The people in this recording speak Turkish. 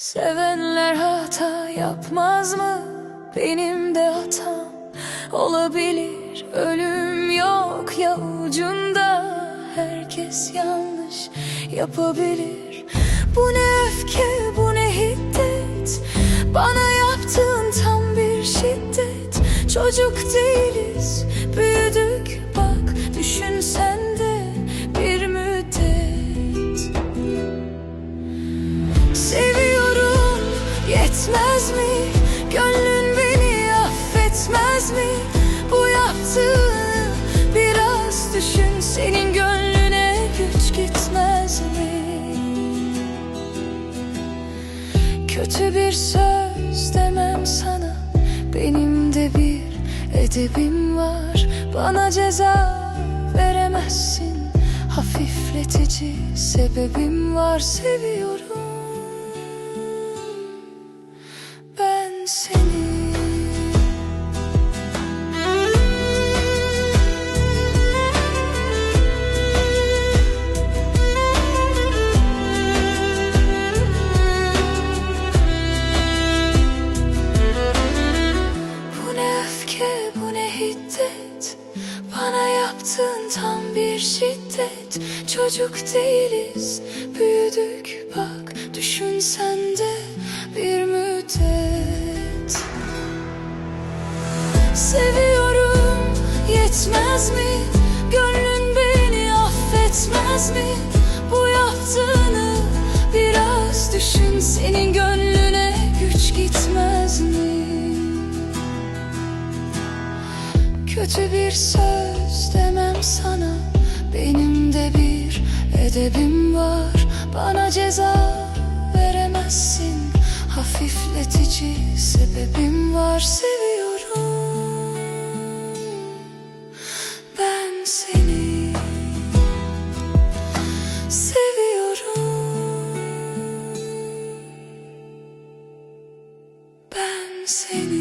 Sevenler hata yapmaz mı? Benim de hatam olabilir. Ölüm yok ya ucunda. Herkes yanlış yapabilir. Bu ne öfke bu ne hiddet? Bana yaptığın tam bir şiddet. Çocuk değiliz mi? Bu yaptığını? Biraz düşün Senin gönlüne güç gitmez mi? Kötü bir söz demem sana. Benim de bir edebim var. Bana ceza veremezsin. Hafifletici sebebim var. Seviyorum. Ben seni öfke, bu ne hiddet Bana yaptığın tam bir şiddet Çocuk değiliz, büyüdük bak Düşün sen de bir müddet Seviyorum, yetmez mi? Gönlün beni affetmez mi? Bu yaptığını Kötü bir söz demem sana. Benim de bir edebim var. Bana ceza veremezsin. Hafifletici sebebim var. Seviyorum. Ben seni Seviyorum. Ben seni